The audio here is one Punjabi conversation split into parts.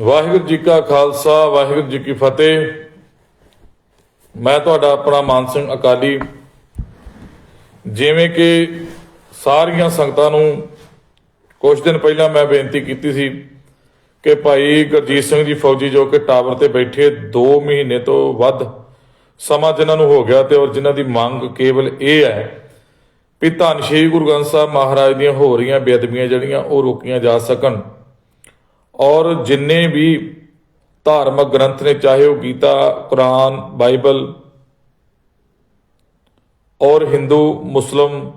ਵਾਹਿਗੁਰੂ ਜੀ ਕਾ ਖਾਲਸਾ, ਵਾਹਿਗੁਰੂ ਜੀ ਕੀ ਫਤਿਹ। ਮੈਂ ਤੁਹਾਡਾ ਆਪਣਾ ਮਾਨ ਸਿੰਘ ਅਕਾਲੀ। ਜਿਵੇਂ ਕਿ ਸਾਰੀਆਂ ਸੰਗਤਾਂ ਨੂੰ ਕੁਝ ਦਿਨ ਪਹਿਲਾਂ ਮੈਂ ਬੇਨਤੀ ਕੀਤੀ ਸੀ ਕਿ ਭਾਈ ਗੁਰਜੀਤ ਸਿੰਘ ਜੀ ਫੌਜੀ ਜੋ ਕਿ ਟਾਵਰ ਤੇ ਬੈਠੇ 2 ਮਹੀਨੇ ਤੋਂ ਵੱਧ ਸਮਾਂ ਜਿਨ੍ਹਾਂ ਨੂੰ ਹੋ ਗਿਆ ਤੇ ਔਰ ਜਿਨ੍ਹਾਂ ਦੀ ਮੰਗ ਕੇਵਲ ਇਹ ਹੈ ਵੀ ਧੰਨ ਸ਼੍ਰੀ ਗੁਰੂ ਗ੍ਰੰਥ ਸਾਹਿਬ ਮਹਾਰਾਜ ਦੀਆਂ ਹੋ ਰਹੀਆਂ ਬੇਅਦਬੀਆਂ ਜਿਹੜੀਆਂ ਉਹ ਰੋਕੀਆਂ ਜਾ ਸਕਣ। ਔਰ ਜਿੰਨੇ ਵੀ ਧਾਰਮਿਕ ਗ੍ਰੰਥ ਨੇ, ਚਾਹੇ ਉਹ ਗੀਤਾ, ਕੁਰਾਨ, ਬਾਈਬਲ ਔਰ ਹਿੰਦੂ, ਮੁਸਲਮ,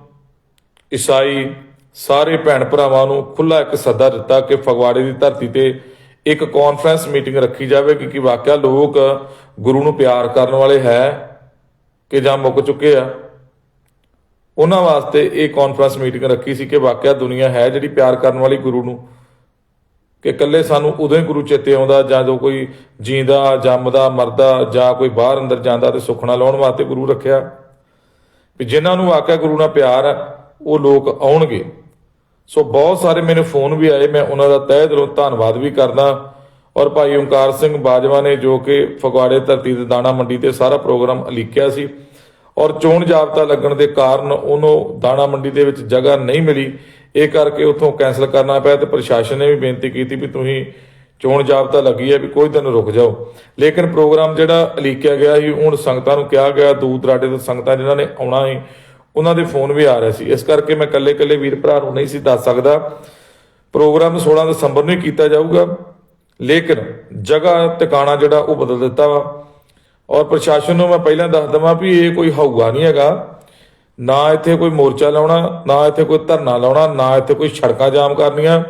ਈਸਾਈ, ਸਾਰੇ ਭੈਣ ਭਰਾਵਾਂ ਨੂੰ ਖੁੱਲਾ ਇੱਕ ਸੱਦਾ ਦਿੱਤਾ ਕਿ ਫਗਵਾੜੇ ਦੀ ਧਰਤੀ ਤੇ ਇੱਕ ਕਾਨਫਰੰਸ ਮੀਟਿੰਗ ਰੱਖੀ ਜਾਵੇ ਕਿ ਵਾਕਿਆ ਲੋਕ ਗੁਰੂ ਨੂੰ ਪਿਆਰ ਕਰਨ ਵਾਲੇ ਹੈ ਕਿ ਜਾਂ ਮੁੱਕ ਚੁੱਕੇ ਆ। ਉਹਨਾਂ ਵਾਸਤੇ ਇਹ ਕਾਨਫਰੰਸ ਮੀਟਿੰਗ ਰੱਖੀ ਸੀ ਕਿ ਵਾਕਿਆ ਦੁਨੀਆ ਹੈ ਜਿਹੜੀ ਪਿਆਰ ਕਰਨ ਵਾਲੀ ਗੁਰੂ ਨੂੰ ਕਿ ਇਕੱਲੇ ਸਾਨੂੰ ਉਦੋਂ ਹੀ ਗੁਰੂ ਚੇਤੇ ਆਉਂਦਾ ਜਾਂ ਜੋ ਕੋਈ ਜੀਂਦਾ, ਜੰਮਦਾ, ਮਰਦਾ ਜਾਂ ਕੋਈ ਬਾਹਰ ਅੰਦਰ ਜਾਂਦਾ ਤੇ ਸੁਖਣਾ ਲਾਉਣ ਵਾਸਤੇ ਗੁਰੂ ਰੱਖਿਆ। ਵੀ ਜਿਨ੍ਹਾਂ ਨੂੰ ਵਾਕਿਆ ਗੁਰੂ ਨਾਲ ਪਿਆਰ ਹੈ, ਉਹ ਲੋਕ ਆਉਣਗੇ। ਸੋ ਬਹੁਤ ਸਾਰੇ ਮੈਨੂੰ ਫੋਨ ਵੀ ਆਏ, ਮੈਂ ਉਹਨਾਂ ਦਾ ਤਹਿ ਦਿਲੋਂ ਧੰਨਵਾਦ ਵੀ ਕਰਦਾ। ਔਰ ਭਾਈ ਓਮਕਾਰ ਸਿੰਘ ਬਾਜਵਾ ਨੇ ਜੋ ਕਿ ਫਗਵਾੜੇ ਧਰਤੀ ਦੇ ਦਾਣਾ ਮੰਡੀ ਤੇ ਸਾਰਾ ਪ੍ਰੋਗਰਾਮ ਅਲੀਕਿਆ ਸੀ ਔਰ ਚੋਣ ਜਾਬਤਾ ਲੱਗਣ ਦੇ ਕਾਰਨ ਉਹਨੂੰ ਦਾਣਾ ਮੰਡੀ ਦੇ ਵਿੱਚ ਜਗ੍ਹਾ ਨਹੀਂ ਮਿਲੀ। ਇਹ ਕਰਕੇ ਉਥੋਂ ਕੈਨਸਲ ਕਰਨਾ ਪਿਆ ਤੇ ਪ੍ਰਸ਼ਾਸਨ ਨੇ ਵੀ ਬੇਨਤੀ ਕੀਤੀ ਵੀ ਤੁਸੀਂ ਚੋਣ ਜਾਬਤਾ ਲੱਗੀ ਹੈ ਵੀ ਕੋਈ ਦਿਨ ਰੁਕ ਜਾਓ। ਲੇਕਿਨ ਪ੍ਰੋਗਰਾਮ ਜਿਹੜਾ ਅਲੀਕਿਆ ਗਿਆ ਸੀ, ਹੁਣ ਸੰਗਤਾਂ ਨੂੰ ਕਿਹਾ ਗਿਆ, ਦੂਰ ਦਰਾਡੇ ਤੋਂ ਸੰਗਤਾਂ ਜਿਨ੍ਹਾਂ ਨੇ ਆਉਣਾ ਸੀ, ਉਹਨਾਂ ਦੇ ਫੋਨ ਵੀ ਆ ਰਹੇ ਸੀ। ਇਸ ਕਰਕੇ ਮੈਂ ਇਕੱਲੇ ਇਕੱਲੇ ਵੀਰ ਭਰਾ ਨੂੰ ਨਹੀਂ ਸੀ ਦੱਸ ਸਕਦਾ। ਪ੍ਰੋਗਰਾਮ 16 ਦਸੰਬਰ ਨੂੰ ਹੀ ਕੀਤਾ ਜਾਊਗਾ। ਲੇਕਿਨ ਜਗ੍ਹਾ ਟਿਕਾਣਾ ਜਿਹੜਾ ਉਹ ਬਦਲ ਦਿੱਤਾ ਵਾ। ਔਰ ਪ੍ਰਸ਼ਾਸਨ ਨੂੰ ਮੈਂ ਪਹਿਲਾਂ ਦੱਸ ਦਵਾਂ ਵੀ ਇਹ ਕੋਈ ਹਊਗਾ ਨਹੀਂ ਹੈਗਾ। ਨਾ ਇੱਥੇ ਕੋਈ ਮੋਰਚਾ ਲਾਉਣਾ, ਨਾ ਇੱਥੇ ਕੋਈ ਧਰਨਾ ਲਾਉਣਾ, ਨਾ ਇੱਥੇ ਕੋਈ ਸੜਕਾਂ ਜਾਮ ਕਰਨੀਆਂ।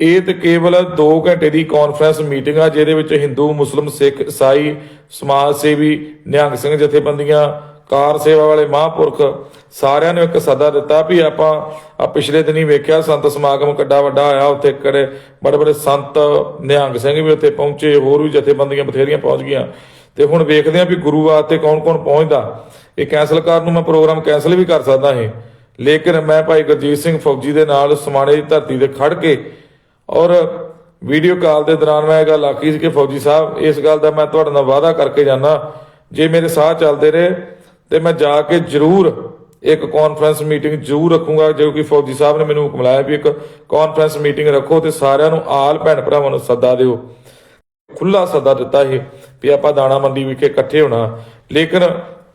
ਇਹ ਤੇ ਕੇਵਲ 2 ਘੰਟੇ ਦੀ ਕਾਨਫਰੰਸ ਮੀਟਿੰਗ ਆ, ਜਿਹਦੇ ਵਿੱਚ ਹਿੰਦੂ, ਮੁਸਲਮ, ਸਿੱਖ, ਈਸਾਈ, ਸਮਾਜ ਸੇਵੀ, ਨਿਹੰਗ ਸਿੰਘ ਜਥੇਬੰਦੀਆਂ, ਕਾਰ ਸੇਵਾ ਵਾਲੇ ਮਹਾਂਪੁਰਖ ਸਾਰਿਆਂ ਨੂੰ ਇੱਕ ਸੱਦਾ ਦਿੱਤਾ ਵੀ ਆਪਾਂ ਆ ਪਿਛਲੇ ਦਿਨੀ ਵੇਖਿਆ ਸੰਤ ਸਮਾਗਮ ਕਿੱਡਾ ਵੱਡਾ ਆਇਆ ਉੱਥੇ ਕਿਹੜੇ ਬੜੇ ਬੜੇ ਸੰਤ ਨਿਹੰਗ ਸਿੰਘ ਵੀ ਉੱਥੇ ਪਹੁੰਚੇ, ਹੋਰ ਵੀ ਜਥੇਬੰਦੀਆਂ ਬਥੇਰੀਆਂ ਪਹੁੰਚ ਗਈਆਂ। ਤੇ ਹੁਣ ਵੇਖਦੇ ਆਂ ਵੀ ਗੁਰੂ ਵਾਸਤੇ ਕੌਣ-ਕੌਣ ਪਹੁੰਚਦਾ। ਇਹ ਕੈਨਸਲ ਕਰਨ ਨੂੰ ਮੈਂ ਪ੍ਰੋਗਰਾਮ ਕੈਨਸਲ ਵੀ ਕਰ ਸਕਦਾ ਹਾਂ ਲੇਕਿਨ ਮੈਂ ਭਾਈ ਗੁਰਜੀਤ ਸਿੰਘ ਫੌਜੀ ਦੇ ਨਾਲ ਸਮਾਣੇ ਦੀ ਧਰਤੀ ਤੇ ਖੜ ਕੇ ਔਰ ਵੀਡੀਓ ਕਾਲ ਦੇ ਦੌਰਾਨ ਮੈਂ ਇਹ ਗੱਲ ਆਖੀ ਸੀ ਕਿ ਫੌਜੀ ਸਾਹਿਬ, ਇਸ ਗੱਲ ਦਾ ਮੈਂ ਤੁਹਾਡੇ ਨਾਲ ਵਾਅਦਾ ਕਰਕੇ ਜਾਣਾ ਜੇ ਮੇਰੇ ਸਾਹ ਚੱਲਦੇ ਰਹੇ, ਤੇ ਮੈਂ ਜਾ ਕੇ ਜ਼ਰੂਰ ਇੱਕ ਕਾਨਫਰੰਸ ਮੀਟਿੰਗ ਜ਼ਰੂਰ ਰੱਖੂੰਗਾ, ਜੋ ਕਿ ਫੌਜੀ ਸਾਹਿਬ ਨੇ ਮੈਨੂੰ ਹੁਕਮ ਲਾਇਆ ਵੀ ਇੱਕ ਕਾਨਫਰੰਸ ਮੀਟਿੰਗ ਰੱਖੋ ਤੇ ਸਾਰਿਆਂ ਨੂੰ, ਆਲ ਭੈਣ ਭਰਾਵਾਂ ਨੂੰ ਸੱਦਾ ਦਿਓ। ਖੁੱਲਾ ਸੱਦਾ ਦਿੱਤਾ ਸੀ ਵੀ ਆਪਾਂ ਦਾਣਾ ਮੰਡੀ ਵਿਖੇ ਇਕੱਠੇ ਹੋਣਾ। ਲੇਕਿਨ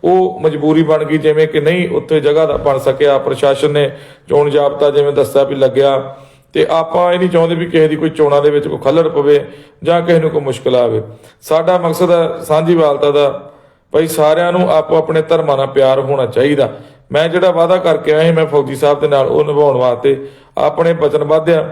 ਉਹ ਮਜਬੂਰੀ ਬਣ ਗਈ ਜਿਵੇਂ ਕਿ ਨਹੀਂ, ਉੱਥੇ ਜਗ੍ਹਾ ਦਾ ਬਣ ਸਕਿਆ। ਪ੍ਰਸ਼ਾਸਨ ਨੇ ਚੋਣ ਜਾਬਤਾ ਜਿਵੇਂ ਦੱਸਿਆ ਵੀ ਲੱਗਿਆ। ਤੇ ਆਪਾਂ ਇਹ ਨਹੀਂ ਚਾਹੁੰਦੇ ਵੀ ਕਿਸੇ ਦੀ ਕੋਈ ਚੋਣਾਂ ਦੇ ਵਿੱਚ ਕੋਈ ਖੱਲੜ ਪਵੇ ਜਾਂ ਕਿਸੇ ਨੂੰ ਕੋਈ ਮੁਸ਼ਕਲ ਆਵੇ। ਸਾਡਾ ਮਕਸਦ ਹੈ ਸਾਂਝੀ ਵਾਲਤਾ ਦਾ ਭਾਈ ਸਾਰਿਆਂ ਨੂੰ ਆਪੋ ਆਪਣੇ ਧਰਮਾਂ ਨਾਲ ਪਿਆਰ ਹੋਣਾ ਚਾਹੀਦਾ। ਮੈਂ ਜਿਹੜਾ ਵਾਅਦਾ ਕਰਕੇ ਆਇਆ ਸੀ, ਮੈਂ ਫੌਜੀ ਸਾਹਿਬ ਦੇ ਨਾਲ, ਉਹ ਨਿਭਾਉਣ ਵਾਸਤੇ ਆਪਣੇ ਵਚਨਬੱਧ ਆ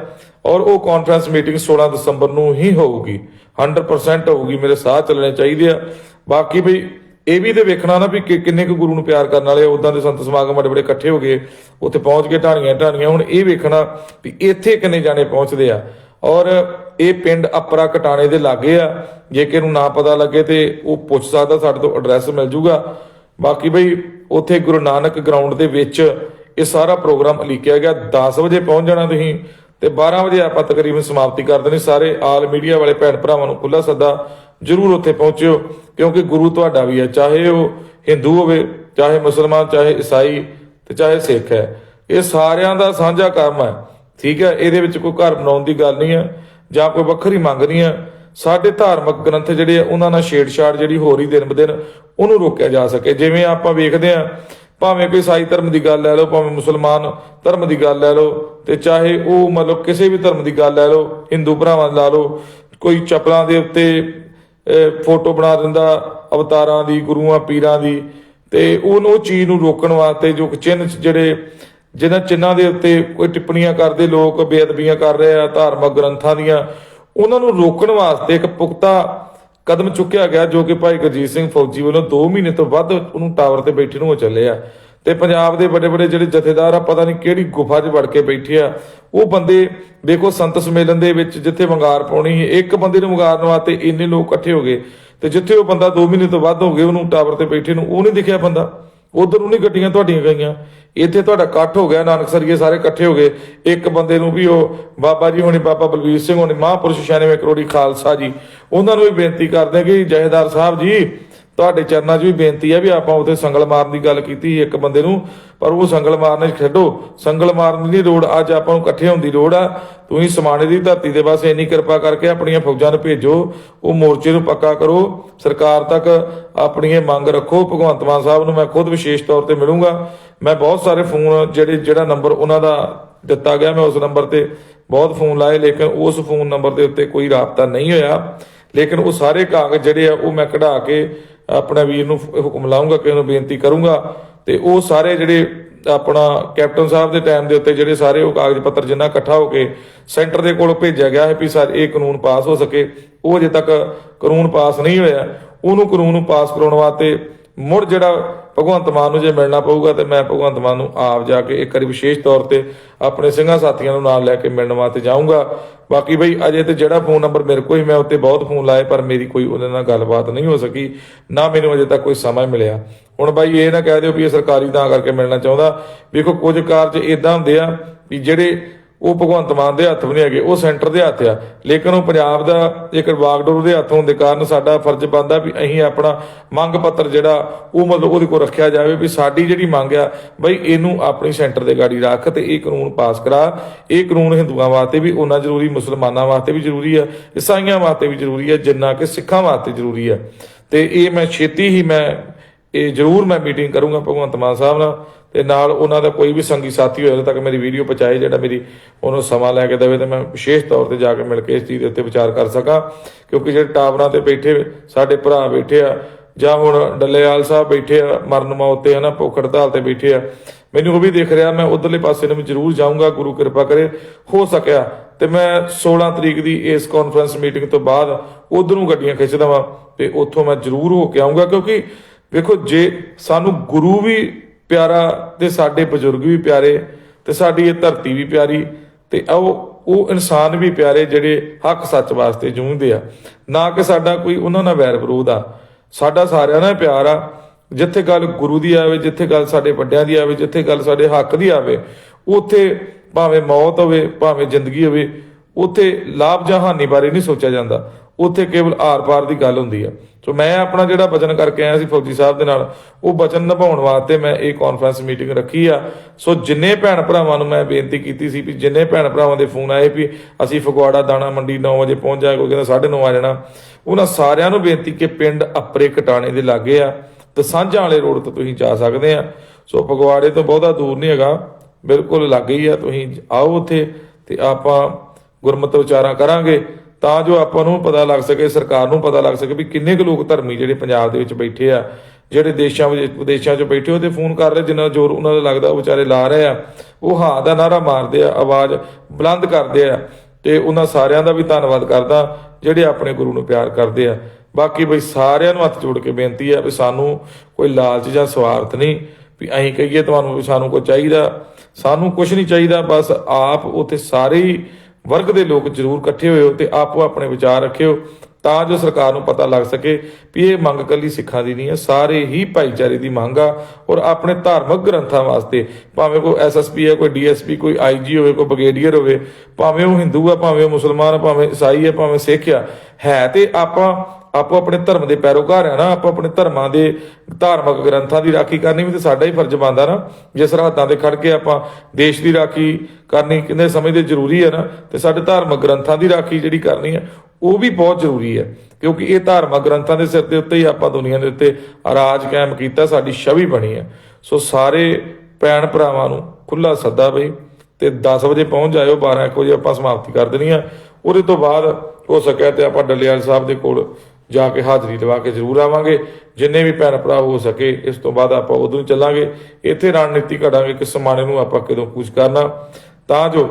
ਔਰ ਉਹ ਕਾਨਫਰੰਸ ਮੀਟਿੰਗ 16 ਦਸੰਬਰ ਨੂੰ ਹੀ ਹੋਊਗੀ। 100% ਹੋਊਗੀ, ਮੇਰੇ ਸਾਹ ਚੱਲਣੇ ਚਾਹੀਦੇ ਆ। ਬਾਕੀ ਭਈ ਇਹ ਵੀ ਤੇ ਵੇਖਣਾ ਨਾ ਵੀ ਕਿ- ਕਿੰਨੇ ਕੁ ਗੁਰੂ ਨੂੰ ਪਿਆਰ ਕਰਨ ਵਾਲੇ ਉਦਾਂ ਦੇ ਸੰਤ ਸਮਾਗਮ ਬੜੇ ਬੜੇ ਇਕੱਠੇ ਹੋ ਗਏ, ਉੱਥੇ ਪਹੁੰਚ ਕੇ ਢਾਣੀਆਂ ਢਾਣੀਆਂ। ਹੁਣ ਇਹ ਵੇਖਣਾ ਵੀ ਇੱਥੇ ਕਿੰਨੇ ਜਾਣੇ ਪਹੁੰਚਦੇ ਆ। ਔਰ ਇਹ ਪਿੰਡ ਅਪਰਾ ਕਟਾਣੇ ਦੇ ਲਾਗੇ ਆ। ਜੇ ਕਿ ਨੂੰ ਨਾ ਪਤਾ ਲੱਗੇ ਤੇ ਉਹ ਪੁੱਛ ਸਕਦਾ, ਸਾਡੇ ਤੋਂ ਐਡਰੈਸ ਮਿਲ ਜੂਗਾ। ਬਾਕੀ ਬਈ ਉੱਥੇ ਗੁਰੂ ਨਾਨਕ ਗਰਾਊਂਡ ਦੇ ਵਿੱਚ ਇਹ ਸਾਰਾ ਪ੍ਰੋਗਰਾਮ ਲਿਖਿਆ ਗਿਆ। 10 ਵਜੇ ਪਹੁੰਚ ਜਾਣਾ ਤੁਸੀਂ। ਤੇ 12 ਵਜੇ ਆਪਾਂ ਤਕਰੀਬਨ ਸਮਾਪਤੀ ਕਰ ਦੇਣੀ ਸਾਰੇ ਆਲ ਮੀਡੀਆ ਵਾਲੇ ਭੈਣ ਭਰਾਵਾਂ ਨੂੰ ਖੁੱਲਾ ਸੱਦਾ ਜਰੂਰ ਉੱਥੇ ਪਹੁੰਚਿਓ, ਕਿਉਂਕਿ ਗੁਰੂ ਤੁਹਾਡਾ ਵੀ ਹੈ। ਚਾਹੇ ਉਹ ਹਿੰਦੂ ਹੋਵੇ, ਚਾਹੇ ਮੁਸਲਮਾਨ, ਚਾਹੇ ਈਸਾਈ ਤੇ ਚਾਹੇ ਸਿੱਖ ਹੈ। ਇਹ ਸਾਰਿਆਂ ਦਾ ਸਾਂਝਾ ਕੰਮ ਹੈ। ਠੀਕ ਹੈ, ਇਹਦੇ ਵਿੱਚ ਕੋਈ ਘਰ ਬਣਾਉਣ ਦੀ ਗੱਲ ਨਹੀਂ ਹੈ, ਜਾਂ ਕੋਈ ਵੱਖਰੀ ਮੰਗ ਨਹੀਂ ਹੈ। ਸਾਡੇ ਧਾਰਮਿਕ ਗ੍ਰੰਥ ਜਿਹੜੇ ਆ, ਉਹਨਾਂ ਨਾਲ ਛੇੜਛਾੜ ਜਿਹੜੀ ਹੋ ਰਹੀ ਦਿਨ ਬਦਿਨ ਉਹਨੂੰ ਰੋਕਿਆ ਜਾ ਸਕੇ। ਜਿਵੇਂ ਆਪਾਂ ਵੇਖਦੇ ਆ ਭਾਵੇਂ ਕੋਈ ਸਾਈ ਧਰਮ ਦੀ ਗੱਲ ਲੈ ਲਓ, ਭਾਵੇਂ ਮੁਸਲਮਾਨ ਧਰਮ ਦੀ ਗੱਲ ਲੈ ਲਓ, ਤੇ ਚਾਹੇ ਉਹ ਮਤਲਬ ਕਿਸੇ ਵੀ ਧਰਮ ਦੀ ਗੱਲ ਲੈ ਲਓ, ਹਿੰਦੂ ਭਰਾਵਾਂ ਦੀ ਲਾ ਲਓ, ਕੋਈ ਚਪਲਾਂ ਦੇ ਉੱਤੇ ਫੋਟੋ ਬਣਾ ਦਿੰਦਾ, ਅਵਤਾਰਾਂ ਦੀ, ਗੁਰੂਆਂ, ਪੀਰਾਂ ਦੀ, ਤੇ ਉਹਨੂੰ ਚੀਜ਼ ਨੂੰ ਰੋਕਣ ਵਾਸਤੇ ਜੋ ਚਿੰਨ੍ਹ ਜਿਹੜੇ, ਜਿਹਨਾਂ ਚਿੰਨਾਂ ਦੇ ਉੱਤੇ ਕੋਈ ਟਿੱਪਣੀਆਂ ਕਰਦੇ ਲੋਕ, ਬੇਅਦਬੀਆਂ ਕਰ ਰਹੇ ਆ, ਧਾਰਮਿਕ ਗ੍ਰੰਥਾਂ ਦੀਆਂ, ਉਹਨਾਂ ਨੂੰ ਰੋਕਣ ਵਾਸਤੇ ਇੱਕ ਪੁਖਤਾ ਕਦਮ ਚੁੱਕਿਆ ਗਿਆ ਜੋ ਕਿ ਭਾਈ ਗੁਰਜੀਤ ਸਿੰਘ ਫੌਜੀ ਵੱਲੋਂ 2 ਮਹੀਨੇ ਤੋਂ ਵੱਧ ਉਹਨੂੰ ਟਾਵਰ ਤੇ ਬੈਠੇ ਨੂੰ ਹੋ ਚੱਲੇ ਆ। ਤੇ ਪੰਜਾਬ ਦੇ ਵੱਡੇ ਵੱਡੇ ਜਿਹੜੇ ਜਥੇਦਾਰ ਆ, ਪਤਾ ਨਹੀਂ ਕਿਹੜੀ ਗੁਫਾ 'ਚ ਵੜ ਕੇ ਬੈਠੇ ਆ। ਉਹ ਬੰਦੇ ਦੇਖੋ ਸੰਤ ਸਮੇਲਨ ਦੇ ਵਿੱਚ ਜਿੱਥੇ ਵੰਗਾਰ ਪਾਉਣੀ ਸੀ, ਇੱਕ ਬੰਦੇ ਨੂੰ ਵੰਗਾਰਨ ਵਾਸਤੇ ਇੰਨੇ ਲੋਕ ਇਕੱਠੇ ਹੋ ਗਏ। ਤੇ ਜਿੱਥੇ ਉਹ ਬੰਦਾ 2 ਮਹੀਨੇ ਤੋਂ ਵੱਧ ਹੋ ਗਏ ਉਹਨੂੰ ਟਾਵਰ ਤੇ ਬੈਠੇ ਨੂੰ, ਉਹ ਨਹੀਂ ਦਿਖਿਆ ਬੰਦਾ। ਉਧਰ ਨੂੰ ਨਹੀਂ ਗੱਡੀਆਂ ਤੁਹਾਡੀਆਂ ਗਈਆਂ। ਇੱਥੇ ਤੁਹਾਡਾ ਇਕੱਠ ਹੋ ਗਿਆ ਨਾਨਕਸਰੀਏ ਸਾਰੇ ਇਕੱਠੇ ਹੋ ਗਏ। ਇੱਕ ਬੰਦੇ ਨੂੰ ਵੀ ਉਹ ਬਾਬਾ ਜੀ ਹੋਣੀ, ਬਾਬਾ ਬਲਵੀਰ ਸਿੰਘ ਹੋਣੀ, ਮਹਾਂਪੁਰਸ਼ 96 ਕਰੋੜੀ ਖਾਲਸਾ ਜੀ, ਉਹਨਾਂ ਨੂੰ ਵੀ ਬੇਨਤੀ ਕਰਦੇ ਕਿ ਜਹੇਦਾਰ ਸਾਹਿਬ ਜੀ ਤੁਹਾਡੇ ਚਰਨਾਂ 'ਚ ਵੀ ਬੇਨਤੀ ਹੈ ਵੀ ਆਪਾਂ ਉੱਥੇ ਸੰਗਲ ਮਾਰਨ ਦੀ ਗੱਲ ਕੀਤੀ ਇੱਕ ਬੰਦੇ ਨੂੰ, ਪਰ ਉਹ ਸੰਗਲ ਮਾਰਨੇ 'ਚ ਛੱਡੋ ਸੰਗਲ ਮਾਰਨ ਦੀ ਲੋੜ, ਅੱਜ ਆਪਾਂ ਨੂੰ ਇਕੱਠੇ ਹੋਣ ਦੀ ਲੋੜ ਆ। ਤੁਸੀਂ ਸਮਾਣੇ ਦੀ ਧਰਤੀ ਦੇ ਪਾਸੇ ਇੰਨੀ ਕਿਰਪਾ ਕਰਕੇ ਆਪਣੀਆਂ ਫੌਜਾਂ ਨੂੰ ਭੇਜੋ, ਉਹ ਮੋਰਚੇ ਨੂੰ ਪੱਕਾ ਕਰੋ। ਸਰਕਾਰ ਤੱਕ ਆਪਣੀ ਇਹ ਮੰਗ ਰੱਖੋ। ਭਗਵੰਤ ਮਾਨ ਸਾਹਿਬ ਨੂੰ ਮੈਂ ਖੁਦ ਵਿਸ਼ੇਸ਼ ਤੌਰ ਤੇ ਮਿਲੂੰਗਾ। ਮੈਂ ਬਹੁਤ ਸਾਰੇ ਫੋਨ ਜਿਹੜੇ, ਜਿਹੜਾ ਨੰਬਰ ਉਹਨਾਂ ਦਾ ਦਿੱਤਾ ਗਿਆ, ਮੈਂ ਉਸ ਨੰਬਰ ਤੇ ਬਹੁਤ ਫੋਨ ਲਾਏ, ਲੇਕਿਨ ਉਸ ਫੋਨ ਨੰਬਰ ਦੇ ਉੱਤੇ ਕੋਈ ਰਾਬਤਾ ਨਹੀਂ ਹੋਇਆ। ਲੇਕਿਨ ਉਹ ਸਾਰੇ ਕਾਗਜ਼ ਜਿਹੜੇ ਆ, ਉਹ ਮੈਂ ਕਢਾ ਕੇ ਆਪਣਾ ਵੀਰ ਨੂੰ ਹੁਕਮ ਲਾਉਂਗਾ ਕਿ ਉਹਨੂੰ ਬੇਨਤੀ ਕਰੂੰਗਾ। ਤੇ ਉਹ ਸਾਰੇ ਜਿਹੜੇ ਆਪਣਾ ਕੈਪਟਨ ਸਾਹਿਬ ਦੇ ਟਾਈਮ ਦੇ ਉੱਤੇ ਜਿਹੜੇ ਸਾਰੇ ਉਹ ਕਾਗਜ਼ ਪੱਤਰ ਜਿੰਨਾ ਇਕੱਠਾ ਹੋ ਕੇ ਸੈਂਟਰ ਦੇ ਕੋਲ ਭੇਜਿਆ ਗਿਆ ਹੈ ਵੀ ਸਰ ਇਹ ਕਾਨੂੰਨ ਪਾਸ ਹੋ ਸਕੇ। ਉਹ ਅਜੇ ਤੱਕ ਕਾਨੂੰਨ ਪਾਸ ਨਹੀਂ ਹੋਇਆ। ਉਹਨੂੰ ਕਾਨੂੰਨ ਨੂੰ ਪਾਸ ਕਰਾਉਣ ਵਾਸਤੇ ਮੁੜ ਜਿਹੜਾ ਭਗਵੰਤ ਮਾਨ ਨੂੰ ਜੇ ਮਿਲਣਾ ਪਊਗਾ ਤੇ ਮੈਂ ਭਗਵੰਤ ਮਾਨ ਨੂੰ ਆਪ ਜਾ ਕੇ ਇੱਕ ਵਾਰੀ ਵਿਸ਼ੇਸ਼ ਤੌਰ ਤੇ ਆਪਣੇ ਸਿੰਘਾਂ ਸਾਥੀਆਂ ਨੂੰ ਨਾਲ ਲੈ ਕੇ ਮਿਲਣ ਵਾਸਤੇ ਜਾਊਂਗਾ। ਬਾਕੀ ਬਈ ਅਜੇ ਤੇ ਜਿਹੜਾ ਫੋਨ ਨੰਬਰ ਮੇਰੇ ਕੋਲ ਹੀ ਮੈਂ ਉੱਤੇ ਬਹੁਤ ਫੋਨ ਲਾਏ, ਪਰ ਮੇਰੀ ਕੋਈ ਉਹਦੇ ਨਾਲ ਗੱਲਬਾਤ ਨਹੀਂ ਹੋ ਸਕੀ, ਨਾ ਮੈਨੂੰ ਅਜੇ ਤੱਕ ਕੋਈ ਸਮਾਂ ਮਿਲਿਆ। ਹੁਣ ਬਾਈ ਇਹ ਨਾ ਕਹਿ ਦਿਓ ਵੀ ਇਹ ਸਰਕਾਰੀ ਤਾਂ ਕਰਕੇ ਮਿਲਣਾ ਚਾਹੁੰਦਾ। ਵੇਖੋ ਕੁਝ ਕਾਰਜ ਇਦਾਂ ਹੁੰਦੇ ਆ ਵੀ ਜਿਹੜੇ ਉਹ ਭਗਵੰਤ ਮਾਨ ਦੇ ਹੱਥ ਵੀ ਨਹੀਂ ਹੈਗੇ, ਉਹ ਸੈਂਟਰ ਦੇ ਹੱਥ ਆ। ਲੇਕਿਨ ਉਹ ਪੰਜਾਬ ਦਾ ਇੱਕ ਵਾਗਡੋਰ ਦੇ ਹੱਥ ਹੋਣ ਦੇ ਕਾਰਨ ਸਾਡਾ ਫਰਜ਼ ਬਣਦਾ ਵੀ ਅਸੀਂ ਆਪਣਾ ਮੰਗ ਪੱਤਰ ਜਿਹੜਾ, ਉਹ ਮਤਲਬ ਉਹਦੇ ਕੋਲ ਰੱਖਿਆ ਜਾਵੇ ਵੀ ਸਾਡੀ ਜਿਹੜੀ ਮੰਗ ਆ, ਬਈ ਇਹਨੂੰ ਆਪਣੀ ਸੈਂਟਰ ਦੇ ਗਾੜੀ ਰੱਖ ਤੇ ਇਹ ਕਾਨੂੰਨ ਪਾਸ ਕਰਾ। ਇਹ ਕਾਨੂੰਨ ਹਿੰਦੂਆਂ ਵਾਸਤੇ ਵੀ, ਉਹਨਾਂ ਜ਼ਰੂਰੀ, ਮੁਸਲਮਾਨਾਂ ਵਾਸਤੇ ਵੀ ਜ਼ਰੂਰੀ ਆ, ਈਸਾਈਆਂ ਵਾਸਤੇ ਵੀ ਜ਼ਰੂਰੀ ਆ, ਜਿੰਨਾ ਕਿ ਸਿੱਖਾਂ ਵਾਸਤੇ ਜ਼ਰੂਰੀ ਆ। ਤੇ ਇਹ ਮੈਂ ਛੇਤੀ ਹੀ ਮੈਂ, ਇਹ ਜ਼ਰੂਰ ਮੈਂ ਮੀਟਿੰਗ ਕਰੂੰਗਾ ਭਗਵੰਤ ਮਾਨ ਸਾਹਿਬ ਨਾਲ। ਤੇ ਨਾਲ ਉਹਨਾਂ ਦਾ ਕੋਈ ਵੀ ਸੰਗੀ ਸਾਥੀ ਹੋਏ ਤੱਕ ਮੇਰੀ ਵੀਡੀਓ ਪਹੁੰਚਾਏ ਜਿਹੜਾ ਮੇਰੀ ਉਹਨੂੰ ਸਮਾਂ ਲੈ ਕੇ ਦੇਵੇ ਤੇ ਮੈਂ ਵਿਸ਼ੇਸ਼ ਤੌਰ ਤੇ ਜਾ ਕੇ ਮਿਲ ਕੇ ਇਸ ਚੀਜ਼ ਦੇ ਉੱਤੇ ਵਿਚਾਰ ਕਰ ਸਕਾਂ। ਕਿਉਂਕਿ ਜਿਹੜੇ ਟਾਵਰਾਂ ਤੇ ਬੈਠੇ ਸਾਡੇ ਭਰਾ ਬੈਠੇ ਆ, ਜਾਂ ਹੁਣ ਡੱਲੇਵਾਲ ਸਾਹਿਬ ਬੈਠੇ ਆ, ਮਰਨ ਮੌਤ ਤੇ ਹਨਾ, ਭੁੱਖ ਹੜਤਾਲ ਤੇ ਬੈਠੇ ਆ, ਮੈਨੂੰ ਉਹ ਵੀ ਦੇਖ ਰਿਹਾ, ਮੈਂ ਉਧਰਲੇ ਪਾਸੇ ਨੂੰ ਵੀ ਜ਼ਰੂਰ ਜਾਊਂਗਾ, ਗੁਰੂ ਕਿਰਪਾ ਕਰੇ, ਹੋ ਸਕਿਆ। ਤੇ ਮੈਂ 16 ਤਰੀਕ ਦੀ ਇਸ ਕਾਨਫਰੰਸ ਮੀਟਿੰਗ ਤੋਂ ਬਾਅਦ ਉਧਰ ਨੂੰ ਗੱਡੀਆਂ ਖਿੱਚ ਦਵਾਂ, ਤੇ ਉੱਥੋਂ ਮੈਂ ਜ਼ਰੂਰ ਹੋ ਕੇ ਆਊਂਗਾ, ਕਿਉਂਕਿ ਵੇਖੋ, ਜੇ ਸਾਨੂੰ ਗੁਰੂ ਵੀ ਪਿਆਰਾ ਤੇ ਸਾਡੇ ਬਜ਼ੁਰਗ ਵੀ ਪਿਆਰੇ ਤੇ ਸਾਡੀ ਇਹ ਧਰਤੀ ਵੀ ਪਿਆਰੀ ਤੇ ਉਹ ਉਹ ਇਨਸਾਨ ਵੀ ਪਿਆਰੇ ਜਿਹੜੇ ਹੱਕ ਸੱਚ ਵਾਸਤੇ ਜੂਝਦੇ ਆ। ਨਾ ਕਿ ਸਾਡਾ ਕੋਈ ਉਹਨਾਂ ਨਾਲ ਵੈਰ ਵਿਰੋਧ ਆ। ਸਾਡਾ ਸਾਰਿਆਂ ਨਾਲ ਪਿਆਰ ਆ। ਜਿੱਥੇ ਗੱਲ ਗੁਰੂ ਦੀ ਆਵੇ, ਜਿੱਥੇ ਗੱਲ ਸਾਡੇ ਵੱਡਿਆਂ ਦੀ ਆਵੇ, ਜਿੱਥੇ ਗੱਲ ਸਾਡੇ ਹੱਕ ਦੀ ਆਵੇ, ਉੱਥੇ ਭਾਵੇਂ ਮੌਤ ਹੋਵੇ, ਭਾਵੇਂ ਜ਼ਿੰਦਗੀ ਹੋਵੇ, ਉੱਥੇ ਲਾਭ ਜਾਂ ਹਾਨੀ ਬਾਰੇ ਨਹੀਂ ਸੋਚਿਆ ਜਾਂਦਾ। ਉੱਥੇ ਕੇਵਲ ਆਰ-ਪਾਰ ਦੀ ਗੱਲ ਹੁੰਦੀ ਆ। ਸੋ ਮੈਂ ਆਪਣਾ ਜਿਹੜਾ ਵਚਨ ਕਰਕੇ ਆਇਆ ਸੀ ਫੌਜੀ ਸਾਹਿਬ ਦੇ ਨਾਲ, ਉਹ ਵਚਨ ਨਿਭਾਉਣ ਵਾਸਤੇ ਮੈਂ ਇਹ ਕਾਨਫਰੰਸ ਮੀਟਿੰਗ ਰੱਖੀ ਆ। ਸੋ ਜਿੰਨੇ ਭੈਣ ਭਰਾਵਾਂ ਨੂੰ ਮੈਂ ਬੇਨਤੀ ਕੀਤੀ ਸੀ ਵੀ ਜਿੰਨੇ ਭੈਣ ਭਰਾਵਾਂ ਦੇ ਫੋਨ ਆਏ ਵੀ ਅਸੀਂ ਫਗਵਾੜਾ ਦਾਣਾ ਮੰਡੀ 9 ਵਜੇ ਪਹੁੰਚ ਜਾਏ, ਕੋਈ ਕਹਿੰਦਾ 9:30 ਆ ਜਾਣਾ। ਉਹਨਾਂ ਸਾਰਿਆਂ ਨੂੰ ਬੇਨਤੀ ਕਿ ਪਿੰਡ ਅਪਰੇ ਕਟਾਣੇ ਦੇ ਲਾਗੇ ਆ ਤੇ ਸਾਂਝਾਂ ਵਾਲੇ ਰੋਡ ਤੋਂ ਤੁਸੀਂ ਜਾ ਸਕਦੇ ਆ। ਸੋ ਫਗਵਾੜੇ ਤੋਂ ਬਹੁਤਾ ਦੂਰ ਨਹੀਂ ਹੈਗਾ, ਬਿਲਕੁਲ ਲਾਗੇ ਹੀ ਆ। ਤੁਸੀਂ ਆਓ ਉੱਥੇ ਤੇ ਆਪਾਂ ਗੁਰਮਤਿ ਵਿਚਾਰਾਂ ਕਰਾਂਗੇ। ਤਾਂ ਜੋ ਆਪਾਂ ਨੂੰ ਪਤਾ ਲੱਗ ਸਕੇ, ਸਰਕਾਰ ਨੂੰ ਪਤਾ ਲੱਗ ਸਕੇ ਵੀ ਕਿੰਨੇ ਕੁ ਲੋਕ ਧਰਮੀ ਜਿਹੜੇ ਪੰਜਾਬ ਦੇ ਵਿੱਚ ਬੈਠੇ ਆ, ਜਿਹੜੇ ਦੇਸ਼ਾਂ ਵਿੱਚ, ਵਿਦੇਸ਼ਾਂ 'ਚ ਬੈਠੇ ਉਹਦੇ ਫੋਨ ਕਰ ਰਹੇ, ਜਿੰਨਾ ਜ਼ੋਰ ਉਹਨਾਂ ਦਾ ਲੱਗਦਾ, ਉਹ ਵਿਚਾਰੇ ਲਾ ਰਹੇ ਆ। ਉਹ ਹਾਂ ਦਾ ਨਾਰਾ ਮਾਰਦੇ ਆ, ਆਵਾਜ਼ ਬੁਲੰਦ ਕਰਦੇ ਆ। ਤੇ ਉਹਨਾਂ ਸਾਰਿਆਂ ਦਾ ਵੀ ਧੰਨਵਾਦ ਕਰਦਾ, ਜਿਹੜੇ ਆਪਣੇ ਗੁਰੂ ਨੂੰ ਪਿਆਰ ਕਰਦੇ ਆ। ਬਾਕੀ ਬਈ ਸਾਰਿਆਂ ਨੂੰ ਹੱਥ ਜੋੜ ਕੇ ਬੇਨਤੀ ਆ ਵੀ ਸਾਨੂੰ ਕੋਈ ਲਾਲਚ ਜਾਂ ਸਵਾਰਥ ਨਹੀਂ, ਵੀ ਅਸੀਂ ਕਹੀਏ ਤੁਹਾਨੂੰ ਵੀ ਸਾਨੂੰ ਕੋਈ ਚਾਹੀਦਾ। ਸਾਨੂੰ ਕੁਝ ਨਹੀਂ ਚਾਹੀਦਾ, ਬਸ ਆਪ ਉੱਥੇ ਸਾਰੇ ਹੀ ਵਰਗ ਦੇ ਲੋਕ ਜ਼ਰੂਰ ਇਕੱਠੇ ਹੋਏ ਹੋ ਤੇ ਆਪੋ ਆਪਣੇ ਵਿਚਾਰ ਰੱਖਿਓ, ਤਾਂ ਜੋ ਸਰਕਾਰ ਨੂੰ ਪਤਾ ਲੱਗ ਸਕੇ ਵੀ ਇਹ ਮੰਗ ਕੱਲੀ ਸਿੱਖਾਂ ਦੀ ਨਹੀਂ ਹੈ। ਸਾਰੇ ਹੀ ਭਾਈਚਾਰੇ ਦੀ ਮੰਗ ਆ ਔਰ ਆਪਣੇ ਧਾਰਮਿਕ ਗ੍ਰੰਥਾਂ ਵਾਸਤੇ, ਭਾਵੇਂ ਕੋਈ ਐਸਐਸਪੀ ਹੈ, ਕੋਈ ਡੀਐਸਪੀ ਕੋਈ ਆਈਜੀ ਹੋਵੇ, ਕੋਈ ਬ੍ਰਿਗੇਡੀਅਰ ਹੋਵੇ ਭਾਵੇਂ ਉਹ ਹਿੰਦੂ ਆ, ਭਾਵੇਂ ਉਹ ਮੁਸਲਮਾਨ ਆ, ਭਾਵੇਂ ਈਸਾਈ ਆ, ਭਾਵੇਂ ਸਿੱਖ ਆ, ਹੈ ਤੇ ਆਪਾਂ ਆਪੋ ਆਪਣੇ ਧਰਮ ਦੇ ਪੈਰੋਕਾਰ ਆ ਨਾ, ਆਪੋ ਆਪਣੇ ਧਰਮਾਂ ਦੇ ਧਾਰਮਿਕ ਗ੍ਰੰਥਾਂ ਦੀ ਰਾਖੀ ਕਰਨੀ ਵੀ ਤੇ ਸਾਡਾ ਹੀ ਫਰਜ਼ ਬਣਦਾ ਨਾ। ਜੇ ਸਰਹੱਦਾਂ ਤੇ ਖੜ ਕੇ ਆਪਾਂ ਦੇਸ਼ ਦੀ ਰਾਖੀ ਕਰਨੀ ਕਿੰਨੇ ਸਮਝਦੇ ਜ਼ਰੂਰੀ ਹੈ ਨਾ, ਤੇ ਸਾਡੇ ਧਾਰਮਿਕ ਗ੍ਰੰਥਾਂ ਦੀ ਰਾਖੀ ਜਿਹੜੀ ਕਰਨੀ ਹੈ ਉਹ ਵੀ ਬਹੁਤ ਜ਼ਰੂਰੀ ਹੈ ਕਿਉਂਕਿ ਇਹ ਧਾਰਮਿਕ ਗ੍ਰੰਥਾਂ ਦੇ ਸਿਰ ਦੇ ਉੱਤੇ ਹੀ ਆਪਾਂ ਦੁਨੀਆ ਦੇ ਉੱਤੇ ਰਾਜ ਕਾਇਮ ਕੀਤਾ, ਸਾਡੀ ਛਵੀ ਬਣੀ ਹੈ ਸੋ ਸਾਰੇ ਭੈਣ ਭਰਾਵਾਂ ਨੂੰ ਖੁੱਲਾ ਸੱਦਾ ਬਈ ਤੇ 10 ਵਜੇ ਪਹੁੰਚ ਜਾਇਓ 12 1 ਵਜੇ ਆਪਾਂ ਸਮਾਪਤੀ ਕਰ ਦੇਣੀ ਆ। ਉਹਦੇ ਤੋਂ ਬਾਅਦ ਹੋ ਸਕਿਆ ਤੇ ਆਪਾਂ ਡੱਲੇਵਾਲ ਸਾਹਿਬ ਦੇ ਕੋਲ ਜਾ ਕੇ ਹਾਜ਼ਰੀ ਲਵਾ ਕੇ ਜ਼ਰੂਰ ਆਵਾਂਗੇ। ਜਿੰਨੇ ਵੀ ਭੈਣ ਭਰਾ ਹੋ ਸਕੇ, ਇਸ ਤੋਂ ਬਾਅਦ ਆਪਾਂ ਉਦੋਂ ਹੀ ਚੱਲਾਂਗੇ। ਇੱਥੇ ਰਣਨੀਤੀ ਘੜਾਂਗੇ ਕਿ ਸਮਾਣੇ ਨੂੰ ਆਪਾਂ ਕਦੋਂ ਕੁਝ ਕਰਨਾ। ਤਾਂ ਜੋ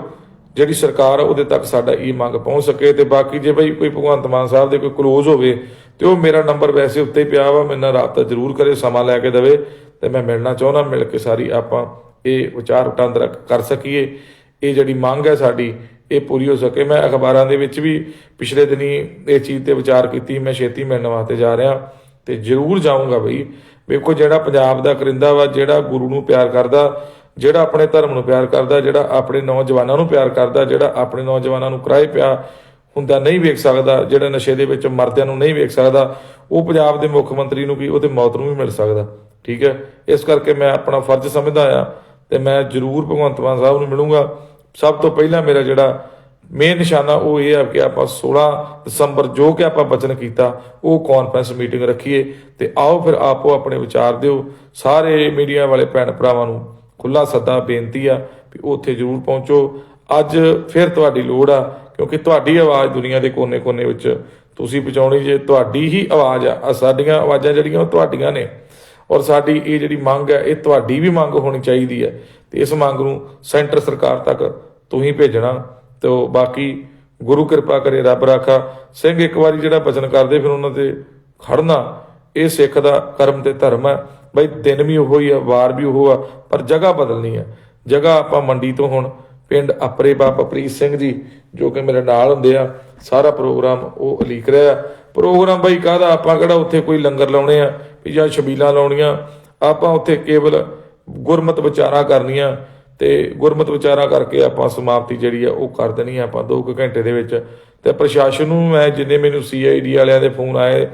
ਜਿਹੜੀ ਸਰਕਾਰ ਉਹਦੇ ਤੱਕ ਸਾਡਾ ਇਹ ਮੰਗ ਪਹੁੰਚ ਸਕੇ ਤੇ ਬਾਕੀ ਜੇ ਬਈ ਕੋਈ ਭਗਵੰਤ ਮਾਨ ਸਾਹਿਬ ਦੇ ਕੋਈ ਕਲੋਜ਼ ਹੋਵੇ, ਤੇ ਉਹ ਮੇਰਾ ਨੰਬਰ ਵੈਸੇ ਉੱਤੇ ਪਿਆ ਵਾ। ਮੇਰੇ ਨਾਲ ਰਾਬਤਾ ਜ਼ਰੂਰ ਕਰੇ, ਸਮਾਂ ਲੈ ਕੇ ਦੇਵੇ ਤੇ ਮੈਂ ਮਿਲਣਾ ਚਾਹੁੰਦਾ। ਮਿਲ ਕੇ ਸਾਰੀ ਆਪਾਂ ਇਹ ਵਿਚਾਰ ਵਟਾਂਦਰਾ ਕਰ ਸਕੀਏ, ਇਹ ਜਿਹੜੀ ਮੰਗ ਹੈ ਸਾਡੀ, ਇਹ ਪੂਰੀ ਹੋ ਸਕੇ। ਮੈਂ ਅਖਬਾਰਾਂ ਦੇ ਵਿੱਚ ਵੀ ਪਿਛਲੇ ਦਿਨੀ ਇਹ ਚੀਜ਼ ਤੇ ਵਿਚਾਰ ਕੀਤੀ, ਮੈਂ ਛੇਤੀ ਮਿਲਣ ਵਾਸਤੇ ਜਾ ਰਿਹਾ ਤੇ ਜ਼ਰੂਰ ਜਾਊਂਗਾ ਬਈ। ਵੇਖੋ ਜਿਹੜਾ ਪੰਜਾਬ ਦਾ ਕਰਿੰਦਾ ਵਾ, ਜਿਹੜਾ ਗੁਰੂ ਨੂੰ ਪਿਆਰ ਕਰਦਾ, ਜਿਹੜਾ ਆਪਣੇ ਧਰਮ ਨੂੰ ਪਿਆਰ ਕਰਦਾ, ਜਿਹੜਾ ਆਪਣੇ ਨੌਜਵਾਨਾਂ ਨੂੰ ਪਿਆਰ ਕਰਦਾ, ਜਿਹੜਾ ਆਪਣੇ ਨੌਜਵਾਨਾਂ ਨੂੰ ਕਿਰਾਏ ਪਿਆ ਹੁੰਦਾ ਨਹੀਂ ਵੇਖ ਸਕਦਾ, ਜਿਹੜਾ ਨਸ਼ੇ ਦੇ ਵਿੱਚ ਮਰਦਿਆਂ ਨੂੰ ਨਹੀਂ ਵੇਖ ਸਕਦਾ, ਉਹ ਪੰਜਾਬ ਦੇ ਮੁੱਖ ਮੰਤਰੀ ਨੂੰ ਵੀ, ਉਹਦੇ ਮੌਤ ਨੂੰ ਵੀ ਮਿਲ ਸਕਦਾ। ਠੀਕ ਹੈ? ਇਸ ਕਰਕੇ ਮੈਂ ਆਪਣਾ ਫਰਜ਼ ਸਮਝਦਾ ਆ ਤੇ ਮੈਂ ਜ਼ਰੂਰ ਭਗਵੰਤ ਮਾਨ ਸਾਹਿਬ ਨੂੰ ਮਿਲੂੰਗਾ। ਸਭ ਤੋਂ ਪਹਿਲਾਂ ਮੇਰਾ ਜਿਹੜਾ ਮੇਨ ਨਿਸ਼ਾਨਾ ਉਹ ਇਹ ਆ ਕਿ ਆਪਾਂ 16 ਦਸੰਬਰ ਜੋ ਕਿ ਆਪਾਂ ਬਚਨ ਕੀਤਾ, ਉਹ ਕਾਨਫਰੰਸ ਮੀਟਿੰਗ ਰੱਖੀਏ ਤੇ ਆਓ ਫਿਰ ਆਪੋ ਆਪਣੇ ਵਿਚਾਰ ਦਿਓ। ਸਾਰੇ ਮੀਡੀਆ ਵਾਲੇ ਭੈਣ ਭਰਾਵਾਂ ਨੂੰ ਖੁੱਲਾ ਸੱਦਾ ਬੇਨਤੀ ਆ ਵੀ ਉੱਥੇ ਜ਼ਰੂਰ ਪਹੁੰਚੋ। ਅੱਜ ਫਿਰ ਤੁਹਾਡੀ ਲੋੜ ਆ, ਕਿਉਂਕਿ ਤੁਹਾਡੀ ਆਵਾਜ਼ ਦੁਨੀਆ ਦੇ ਕੋਨੇ-ਕੋਨੇ ਵਿੱਚ ਤੁਸੀਂ ਪਹੁੰਚਾਉਣੀ ਜੇ ਤੁਹਾਡੀ ਹੀ ਆਵਾਜ਼ ਆ ਸਾਡੀਆਂ ਆਵਾਜ਼ਾਂ ਜਿਹੜੀਆਂ ਉਹ ਤੁਹਾਡੀਆਂ ਨੇ। ਔਰ ਸਾਡੀ ਇਹ ਜਿਹੜੀ ਮੰਗ ਹੈ, ਇਹ ਤੁਹਾਡੀ ਵੀ ਮੰਗ ਹੋਣੀ ਚਾਹੀਦੀ ਹੈ। ਤੇ ਇਸ ਮੰਗ ਨੂੰ ਸੈਂਟਰ ਸਰਕਾਰ ਤੱਕ ਤੁਸੀਂ ਭੇਜਣਾ ਤੇ ਬਾਕੀ ਗੁਰੂ ਕਿਰਪਾ ਕਰੇ, ਰੱਬ ਰਾਖਾ। ਸਿੰਘ ਇੱਕ ਵਾਰੀ ਜਿਹੜਾ ਬਚਨ ਕਰਦੇ, ਫਿਰ ਉਹਨਾਂ ਤੇ ਖੜਨਾ, ਇਹ ਸਿੱਖ ਦਾ ਕਰਮ ਤੇ ਧਰਮ ਹੈ। ਬਈ ਦਿਨ ਵੀ ਉਹੋ ਹੀ ਆ, ਵਾਰ ਵੀ ਉਹ ਆ, ਪਰ ਜਗ੍ਹਾ ਬਦਲਣੀ ਹੈ। ਜਗ੍ਹਾ ਆਪਾਂ ਮੰਡੀ ਤੋਂ ਹੁਣ ਪਿੰਡ ਅਪਰੇ ਬਾਬਾ ਪ੍ਰੀਤ ਸਿੰਘ ਜੀ, ਜੋ ਕਿ ਮੇਰੇ ਨਾਲ ਹੁੰਦੇ ਆ, ਸਾਰਾ ਪ੍ਰੋਗਰਾਮ ਉਹ ਉਲੀਕ ਰਿਹਾ ਪ੍ਰੋਗਰਾਮ ਬਾਈ ਕਾਹਦਾ? ਆਪਾਂ ਕਿਹੜਾ ਉੱਥੇ ਕੋਈ ਲੰਗਰ ਲਾਉਣੇ ਆ, ਵੀ ਜਾਂ ਛਬੀਲਾਂ ਲਾਉਣੀਆਂ? ਆਪਾਂ ਉੱਥੇ ਕੇਵਲ ਗੁਰਮਤ ਵਿਚਾਰਾਂ ਕਰਨੀਆਂ, ਤੇ ਗੁਰਮਤ ਵਿਚਾਰਾਂ ਕਰਕੇ ਆਪਾਂ ਸਮਾਪਤੀ ਜਿਹੜੀ ਆ, ਉਹ ਕਰ ਦੇਣੀ ਆ ਆਪਾਂ 2 ਘੰਟੇ ਦੇ ਵਿੱਚ। ਤੇ ਪ੍ਰਸ਼ਾਸਨ ਨੂੰ ਮੈਂ ਜਿੰਨੇ ਮੈਨੂੰ ਸੀਆਈਡੀ ਵਾਲਿਆਂ ਦੇ ਫੋਨ ਆਏ,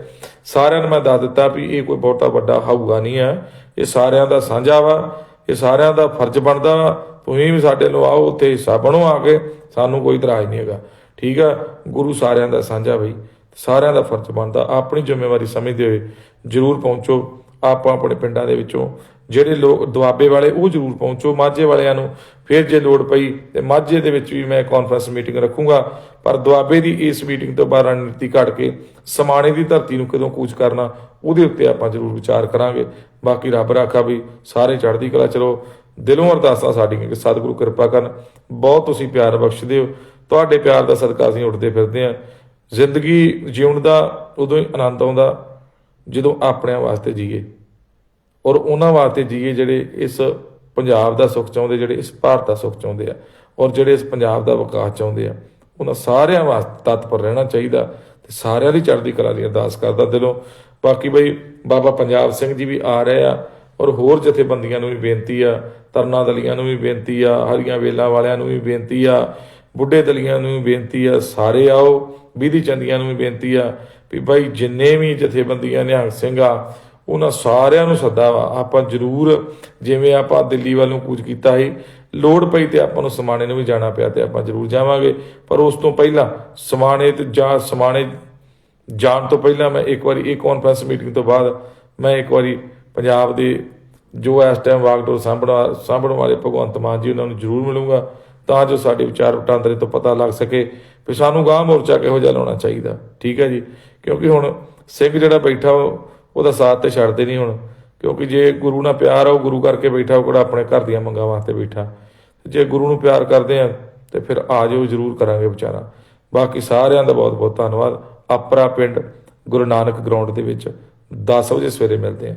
ਸਾਰਿਆਂ ਨੂੰ ਮੈਂ ਦੱਸ ਦਿੱਤਾ ਵੀ ਇਹ ਕੋਈ ਬਹੁਤਾ ਵੱਡਾ ਹਾਊਗਾ ਨਹੀਂ ਆ। ਇਹ ਸਾਰਿਆਂ ਦਾ ਸਾਂਝਾ ਵਾ, ਇਹ ਸਾਰਿਆਂ ਦਾ ਫਰਜ਼ ਬਣਦਾ ਵਾ। ਤੁਸੀਂ ਵੀ ਸਾਡੇ ਨੂੰ ਆਓ, ਉੱਥੇ ਹਿੱਸਾ ਬਣੋ ਆ ਕੇ, ਸਾਨੂੰ ਕੋਈ ਇਤਰਾਜ਼ ਨਹੀਂ ਹੈਗਾ। ਠੀਕ ਆ? ਗੁਰੂ ਸਾਰਿਆਂ ਦਾ ਸਾਂਝਾ ਬਈ। ਸਾਰਿਆਂ ਦਾ ਫਰਜ਼ ਬਣਦਾ, ਆਪਣੀ ਜ਼ਿੰਮੇਵਾਰੀ ਸਮਝਦੇ ਹੋਏ ਜਰੂਰ ਪਹੁੰਚੋ। ਆਪਾਂ ਆਪਣੇ ਪਿੰਡਾਂ ਦੇ ਵਿੱਚੋਂ, ਜਿਹੜੇ ਲੋਕ ਦੁਆਬੇ ਵਾਲੇ, ਉਹ ਜਰੂਰ ਪਹੁੰਚੋ। ਮਾਝੇ ਵਾਲਿਆਂ ਨੂੰ ਫਿਰ ਜੇ ਲੋੜ ਪਈ, ਤੇ ਮਾਝੇ ਦੇ ਵਿੱਚ ਵੀ ਮੈਂ ਕਾਨਫਰੰਸ ਮੀਟਿੰਗ ਰੱਖੂੰਗਾ। ਪਰ ਦੁਆਬੇ ਦੀ ਇਸ ਮੀਟਿੰਗ ਤੋਂ ਬਾਅਦ ਰਣਨੀਤੀ ਘੜ ਕੇ, ਸਮਾਣੇ ਦੀ ਧਰਤੀ ਨੂੰ ਕਦੋਂ ਕੂਚ ਕਰਨਾ, ਉਹਦੇ ਉੱਤੇ ਆਪਾਂ ਜਰੂਰ ਵਿਚਾਰ ਕਰਾਂਗੇ। ਬਾਕੀ ਰੱਬ ਰਾਖਾ ਵੀ ਸਾਰੇ ਚੜ੍ਹਦੀ ਕਲਾ ਚਲੋ ਦਿਲੋਂ ਅਰਦਾਸਾਂ ਸਾਡੀਆਂ ਕਿ ਸਤਿਗੁਰੂ ਕਿਰਪਾ ਕਰਨ, ਬਹੁਤ ਤੁਸੀਂ ਪਿਆਰ ਬਖਸ਼ਦੇ ਹੋ, ਤੁਹਾਡੇ ਪਿਆਰ ਦਾ ਸਦਕਾ ਅਸੀਂ ਉੱਠਦੇ ਫਿਰਦੇ ਹਾਂ। ਜ਼ਿੰਦਗੀ ਜਿਉਣ ਦਾ ਉਦੋਂ ਹੀ ਆਨੰਦ ਆਉਂਦਾ, ਜਦੋਂ ਆਪਣਿਆਂ ਵਾਸਤੇ ਜੀਏ। ਔਰ ਉਹਨਾਂ ਵਾਸਤੇ ਜੀਏ ਜਿਹੜੇ ਇਸ ਪੰਜਾਬ ਦਾ ਸੁੱਖ ਚਾਹੁੰਦੇ, ਜਿਹੜੇ ਇਸ ਭਾਰਤ ਦਾ ਸੁੱਖ ਚਾਹੁੰਦੇ ਆ। ਔਰ ਜਿਹੜੇ ਇਸ ਪੰਜਾਬ ਦਾ ਵਿਕਾਸ ਚਾਹੁੰਦੇ ਆ। ਉਹਨਾਂ ਸਾਰਿਆਂ ਵਾਸਤੇ ਤਤਪਰ ਰਹਿਣਾ ਚਾਹੀਦਾ ਤੇ ਸਾਰਿਆਂ ਦੀ ਚੜ੍ਹਦੀ ਕਲਾ ਦੀ ਅਰਦਾਸ ਕਰਦਾ ਦਿਲੋਂ। ਬਾਕੀ ਬਈ ਬਾਬਾ ਪੰਜਾਬ ਸਿੰਘ ਜੀ ਵੀ ਆ ਰਹੇ ਆ। ਔਰ ਹੋਰ ਜਥੇਬੰਦੀਆਂ ਨੂੰ ਵੀ ਬੇਨਤੀ ਆ, ਤਰਨਾ ਦਲੀਆਂ ਨੂੰ ਵੀ ਬੇਨਤੀ ਆ, ਹਰੀਆਂ ਵੇਲਾਂ ਵਾਲਿਆਂ ਨੂੰ ਵੀ ਬੇਨਤੀ ਆ, ਬੁੱਢੇ ਦਲੀਆਂ ਨੂੰ ਵੀ ਬੇਨਤੀ ਆ, ਸਾਰੇ ਆਓ ਵਿਧੀ ਚੰਦੀਆਂ ਨੂੰ ਵੀ ਬੇਨਤੀ ਆ ਵੀ ਭਾਈ ਜਿੰਨੇ ਵੀ ਜਥੇਬੰਦੀਆਂ ਨਿਹੰਗ ਸਿੰਘ ਆ, ਉਹਨਾਂ ਸਾਰਿਆਂ ਨੂੰ ਸੱਦਾ ਵਾ, ਆਪਾਂ ਜ਼ਰੂਰ ਜਿਵੇਂ ਆਪਾਂ ਦਿੱਲੀ ਵੱਲ ਨੂੰ ਕੂਚ ਕੀਤਾ ਸੀ, ਲੋੜ ਪਈ ਤੇ ਆਪਾਂ ਨੂੰ ਸਮਾਣੇ ਨੂੰ ਵੀ ਜਾਣਾ ਪਿਆ ਤੇ ਆਪਾਂ ਜ਼ਰੂਰ ਜਾਵਾਂਗੇ, ਪਰ ਉਸ ਤੋਂ ਪਹਿਲਾਂ ਸਮਾਣੇ ਤੇ ਜਾ ਸਮਾਣੇ ਜਾਣ ਤੋਂ ਪਹਿਲਾਂ ਮੈਂ ਇੱਕ ਵਾਰੀ ਇਹ ਕਾਨਫਰੰਸ ਮੀਟਿੰਗ ਤੋਂ ਬਾਅਦ ਮੈਂ ਇੱਕ ਵਾਰੀ ਪੰਜਾਬ ਦੇ ਜੋ ਇਸ ਟਾਈਮ ਵਾਗਡੋਰ ਸਾਂਭਣ ਸਾਂਭਣ ਵਾਲੇ ਭਗਵੰਤ ਮਾਨ ਜੀ ਉਹਨਾਂ ਨੂੰ ਜ਼ਰੂਰ ਮਿਲੂੰਗਾ, ਤਾਂ ਜੋ ਸਾਡੇ ਵਿਚਾਰ ਵਟਾਂਦਰੇ ਤੋਂ ਪਤਾ ਲੱਗ ਸਕੇ ਵੀ ਸਾਨੂੰ ਗਾਂ ਮੋਰਚਾ ਕਿਹੋ ਜਿਹਾ ਲਾਉਣਾ ਚਾਹੀਦਾ। ਠੀਕ ਹੈ ਜੀ? ਕਿਉਂਕਿ ਹੁਣ ਸਿੰਘ ਜਿਹੜਾ ਬੈਠਾ ਉਹ- ਉਹਦਾ ਸਾਥ ਤੇ ਛੱਡਦੇ ਨਹੀਂ ਹੁਣ। ਕਿਉਂਕਿ ਜੇ ਗੁਰੂ ਨਾਲ ਪਿਆਰ ਆ ਉਹ ਗੁਰੂ ਕਰਕੇ ਬੈਠਾ ਉਹ ਕਿਹੜਾ ਆਪਣੇ ਘਰ ਦੀਆਂ ਮੰਗਾਂ ਵਾਸਤੇ ਬੈਠਾ। ਜੇ ਗੁਰੂ ਨੂੰ ਪਿਆਰ ਕਰਦੇ ਆ, ਤੇ ਫਿਰ ਆ ਜਾਓ, ਜ਼ਰੂਰ ਕਰਾਂਗੇ ਵਿਚਾਰਾ। ਬਾਕੀ ਸਾਰਿਆਂ ਦਾ ਬਹੁਤ ਬਹੁਤ ਧੰਨਵਾਦ। ਆਪਰਾ ਪਿੰਡ ਗੁਰੂ ਨਾਨਕ ਗਰਾਊਂਡ ਦੇ ਵਿੱਚ 10 ਵਜੇ ਸਵੇਰੇ ਮਿਲਦੇ ਆ।